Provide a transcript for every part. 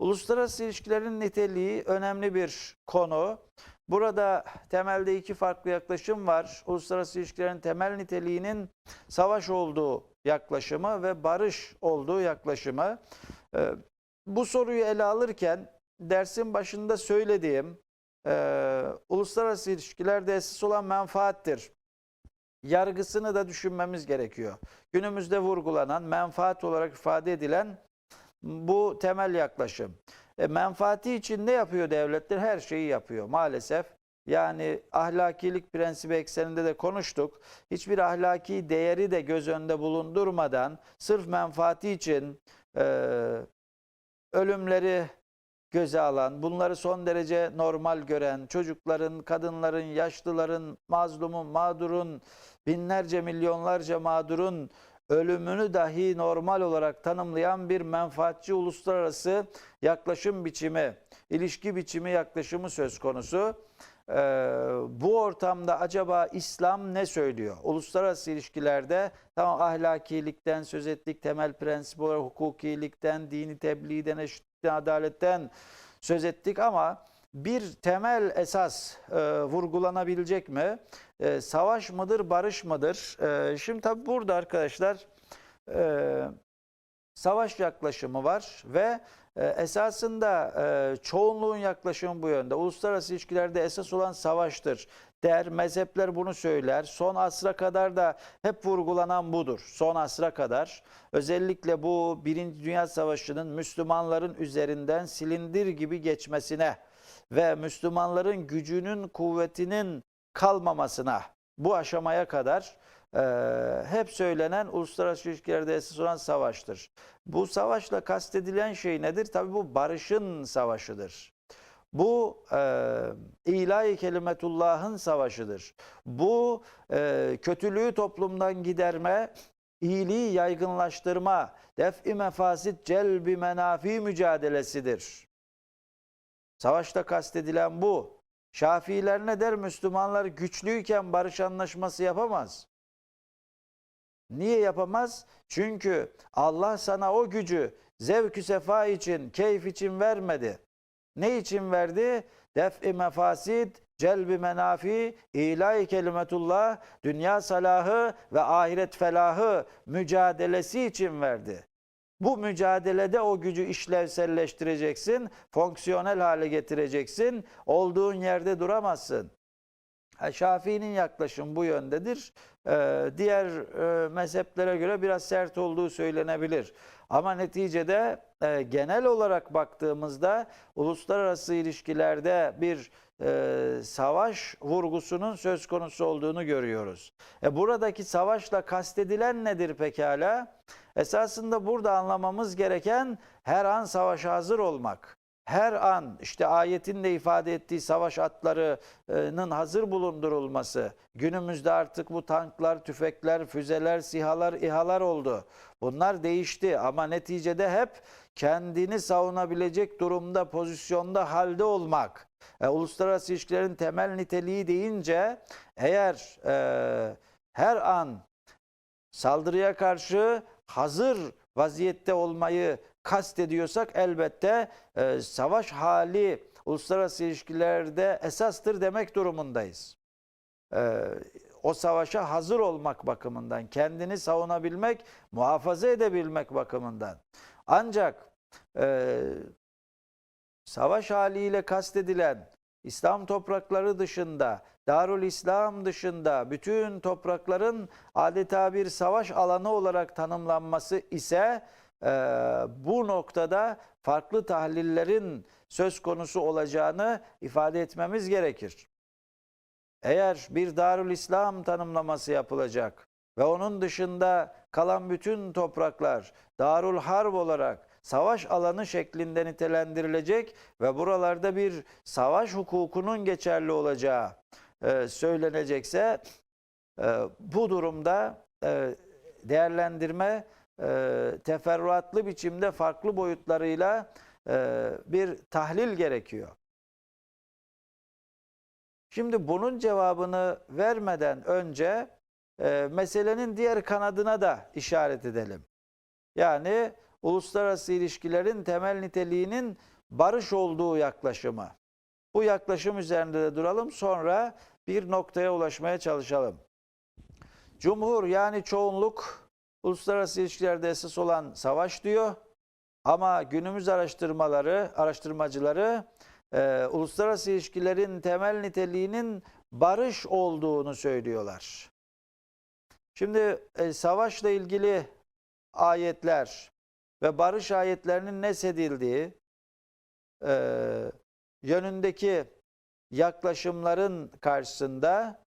Uluslararası ilişkilerin niteliği önemli bir konu. Burada temelde iki farklı yaklaşım var. Uluslararası ilişkilerin temel niteliğinin savaş olduğu yaklaşımı ve barış olduğu yaklaşımı. Ee, bu soruyu ele alırken dersin başında söylediğim e, uluslararası ilişkilerde esas olan menfaattir. Yargısını da düşünmemiz gerekiyor. Günümüzde vurgulanan, menfaat olarak ifade edilen bu temel yaklaşım. E, menfaati için ne yapıyor devletler? Her şeyi yapıyor maalesef. Yani ahlakilik prensibi ekseninde de konuştuk. Hiçbir ahlaki değeri de göz önünde bulundurmadan sırf menfaati için e, ölümleri göze alan, bunları son derece normal gören, çocukların, kadınların, yaşlıların, mazlumun, mağdurun, binlerce, milyonlarca mağdurun ölümünü dahi normal olarak tanımlayan bir menfaatçi uluslararası yaklaşım biçimi, ilişki biçimi yaklaşımı söz konusu. Ee, bu ortamda acaba İslam ne söylüyor? Uluslararası ilişkilerde tamam ahlakilikten söz ettik, temel prensip olarak hukukilikten, dini tebliğden, eşitlikten, adaletten söz ettik ama bir temel esas e, vurgulanabilecek mi? E, savaş mıdır, barış mıdır? E, şimdi tabii burada arkadaşlar e, savaş yaklaşımı var ve e, esasında e, çoğunluğun yaklaşımı bu yönde. Uluslararası ilişkilerde esas olan savaştır der. Mezhepler bunu söyler. Son asra kadar da hep vurgulanan budur. Son asra kadar. Özellikle bu Birinci Dünya Savaşı'nın Müslümanların üzerinden silindir gibi geçmesine ve Müslümanların gücünün, kuvvetinin kalmamasına bu aşamaya kadar e, hep söylenen uluslararası ilişkilerde esas olan savaştır. Bu savaşla kastedilen şey nedir? Tabii bu barışın savaşıdır. Bu e, ilahi kelimetullah'ın savaşıdır. Bu e, kötülüğü toplumdan giderme, iyiliği yaygınlaştırma, def-i mefasit celbi menafi mücadelesidir. Savaşta kastedilen bu. Şafiiler ne der? Müslümanlar güçlüyken barış anlaşması yapamaz. Niye yapamaz? Çünkü Allah sana o gücü zevk-ü sefa için, keyif için vermedi. Ne için verdi? Def-i mefasid, celbi menafi, ilahi kelimetullah, dünya salahı ve ahiret felahı mücadelesi için verdi. Bu mücadelede o gücü işlevselleştireceksin, fonksiyonel hale getireceksin, olduğun yerde duramazsın. Şafii'nin yaklaşım bu yöndedir. Ee, diğer e, mezheplere göre biraz sert olduğu söylenebilir. Ama neticede e, genel olarak baktığımızda uluslararası ilişkilerde bir e, savaş vurgusunun söz konusu olduğunu görüyoruz. E, buradaki savaşla kastedilen nedir pekala? Esasında burada anlamamız gereken her an savaşa hazır olmak her an işte ayetin de ifade ettiği savaş atlarının hazır bulundurulması. Günümüzde artık bu tanklar, tüfekler, füzeler, sihalar, İHA'lar oldu. Bunlar değişti ama neticede hep kendini savunabilecek durumda, pozisyonda, halde olmak. E, uluslararası ilişkilerin temel niteliği deyince eğer e, her an saldırıya karşı hazır vaziyette olmayı kastediyorsak elbette e, savaş hali uluslararası ilişkilerde esastır demek durumundayız. E, o savaşa hazır olmak bakımından, kendini savunabilmek, muhafaza edebilmek bakımından. Ancak e, savaş haliyle kastedilen İslam toprakları dışında, Darül İslam dışında bütün toprakların adeta bir savaş alanı olarak tanımlanması ise e, bu noktada farklı tahlillerin söz konusu olacağını ifade etmemiz gerekir. Eğer bir Darül İslam tanımlaması yapılacak ve onun dışında kalan bütün topraklar Darül Harp olarak savaş alanı şeklinde nitelendirilecek ve buralarda bir savaş hukukunun geçerli olacağı e, söylenecekse e, bu durumda e, değerlendirme e, teferruatlı biçimde farklı boyutlarıyla e, bir tahlil gerekiyor. Şimdi bunun cevabını vermeden önce e, meselenin diğer kanadına da işaret edelim. Yani uluslararası ilişkilerin temel niteliğinin barış olduğu yaklaşımı. Bu yaklaşım üzerinde de duralım sonra bir noktaya ulaşmaya çalışalım. Cumhur yani çoğunluk uluslararası ilişkilerde esas olan savaş diyor. Ama günümüz araştırmaları, araştırmacıları e, uluslararası ilişkilerin temel niteliğinin barış olduğunu söylüyorlar. Şimdi e, savaşla ilgili ayetler ve barış ayetlerinin nesedildiği e, yönündeki yaklaşımların karşısında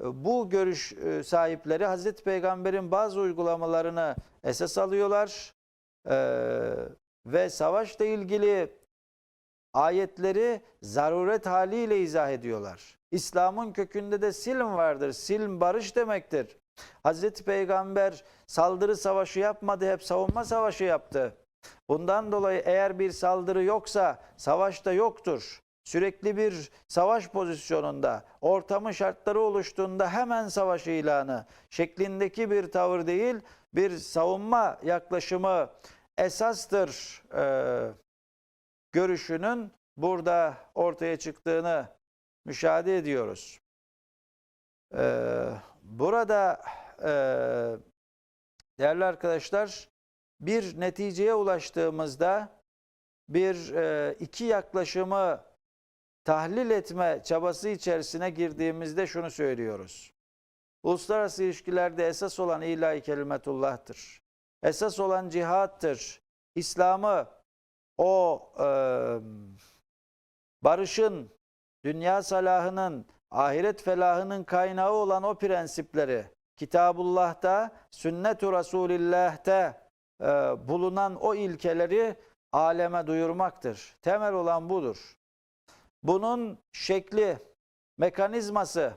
e, bu görüş e, sahipleri Hazreti Peygamber'in bazı uygulamalarını esas alıyorlar E, ve savaşla ilgili ayetleri zaruret haliyle izah ediyorlar. İslam'ın kökünde de silm vardır. Silm barış demektir. Hazreti Peygamber saldırı savaşı yapmadı, hep savunma savaşı yaptı. Bundan dolayı eğer bir saldırı yoksa savaş da yoktur. Sürekli bir savaş pozisyonunda, ortamın şartları oluştuğunda hemen savaş ilanı şeklindeki bir tavır değil, bir savunma yaklaşımı esastır e, görüşünün burada ortaya çıktığını müşahede ediyoruz. Ee, burada e, değerli arkadaşlar bir neticeye ulaştığımızda bir e, iki yaklaşımı tahlil etme çabası içerisine girdiğimizde şunu söylüyoruz. Uluslararası ilişkilerde esas olan ilahi kelimetullah'tır. Esas olan cihattır. İslam'ı o e, barışın, dünya salahının, ahiret felahının kaynağı olan o prensipleri Kitabullah'ta, sünnet-u Resulillah'te e, bulunan o ilkeleri aleme duyurmaktır. Temel olan budur. Bunun şekli, mekanizması,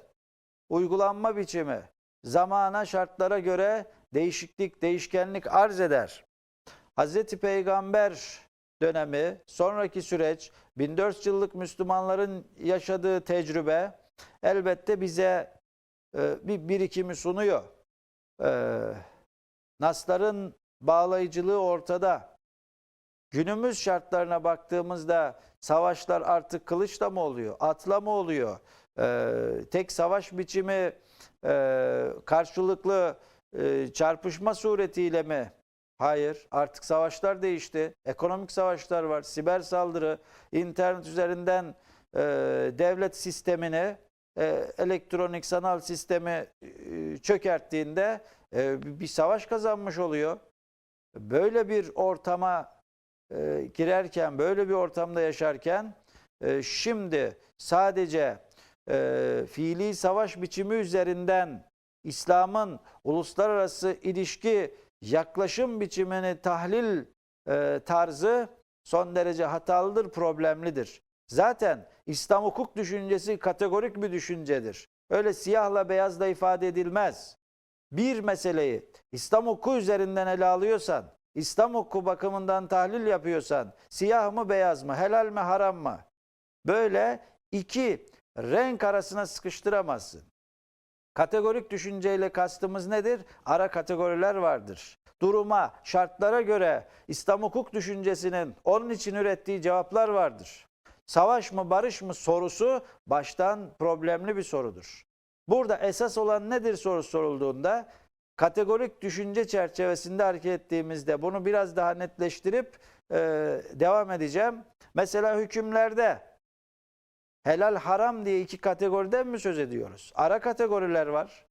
uygulanma biçimi zamana şartlara göre değişiklik, değişkenlik arz eder. Hazreti Peygamber dönemi, sonraki süreç, 1400 yıllık Müslümanların yaşadığı tecrübe elbette bize e, bir birikimi sunuyor. E, Nasların bağlayıcılığı ortada. Günümüz şartlarına baktığımızda savaşlar artık kılıçla mı oluyor, atla mı oluyor? E, tek savaş biçimi e, karşılıklı e, çarpışma suretiyle mi? Hayır, artık savaşlar değişti. Ekonomik savaşlar var, siber saldırı, internet üzerinden e, devlet sistemini, elektronik sanal sistemi e, çökerttiğinde e, bir savaş kazanmış oluyor. Böyle bir ortama e, girerken, böyle bir ortamda yaşarken e, şimdi sadece e, fiili savaş biçimi üzerinden İslam'ın uluslararası ilişki yaklaşım biçimini tahlil e, tarzı son derece hatalıdır, problemlidir. Zaten İslam hukuk düşüncesi kategorik bir düşüncedir. Öyle siyahla beyazla ifade edilmez. Bir meseleyi İslam hukuku üzerinden ele alıyorsan, İslam hukuku bakımından tahlil yapıyorsan, siyah mı beyaz mı, helal mi haram mı? Böyle iki renk arasına sıkıştıramazsın. Kategorik düşünceyle kastımız nedir? Ara kategoriler vardır. Duruma, şartlara göre İslam hukuk düşüncesinin onun için ürettiği cevaplar vardır. Savaş mı, barış mı sorusu baştan problemli bir sorudur. Burada esas olan nedir soru sorulduğunda kategorik düşünce çerçevesinde hareket ettiğimizde bunu biraz daha netleştirip e, devam edeceğim. Mesela hükümlerde helal haram diye iki kategoriden mi söz ediyoruz? Ara kategoriler var.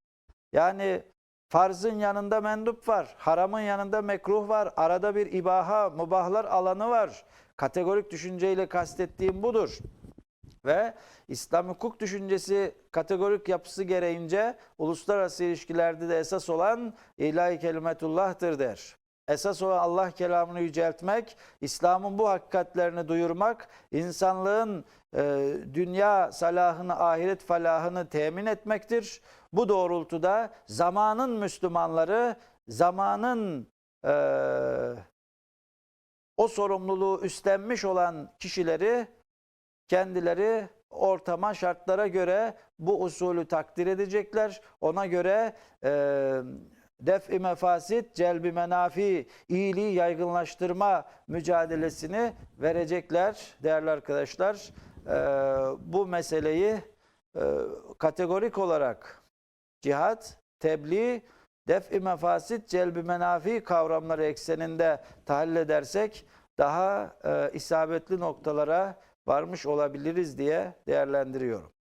Yani farzın yanında mendup var. Haramın yanında mekruh var. Arada bir ibaha, mubahlar alanı var. Kategorik düşünceyle kastettiğim budur. Ve İslam hukuk düşüncesi kategorik yapısı gereğince uluslararası ilişkilerde de esas olan ilahi kelimetullah'tır der. Esas olan Allah kelamını yüceltmek, İslam'ın bu hakikatlerini duyurmak, insanlığın e, dünya salahını, ahiret falahını temin etmektir. Bu doğrultuda zamanın Müslümanları, zamanın e, o sorumluluğu üstlenmiş olan kişileri kendileri ortama, şartlara göre bu usulü takdir edecekler. Ona göre e, def-i mefasit, celbi menafi, iyiliği yaygınlaştırma mücadelesini verecekler değerli arkadaşlar. Ee, bu meseleyi e, kategorik olarak cihat, tebliğ, def-i mefasit, celbi menafi kavramları ekseninde tahlil edersek daha e, isabetli noktalara varmış olabiliriz diye değerlendiriyorum.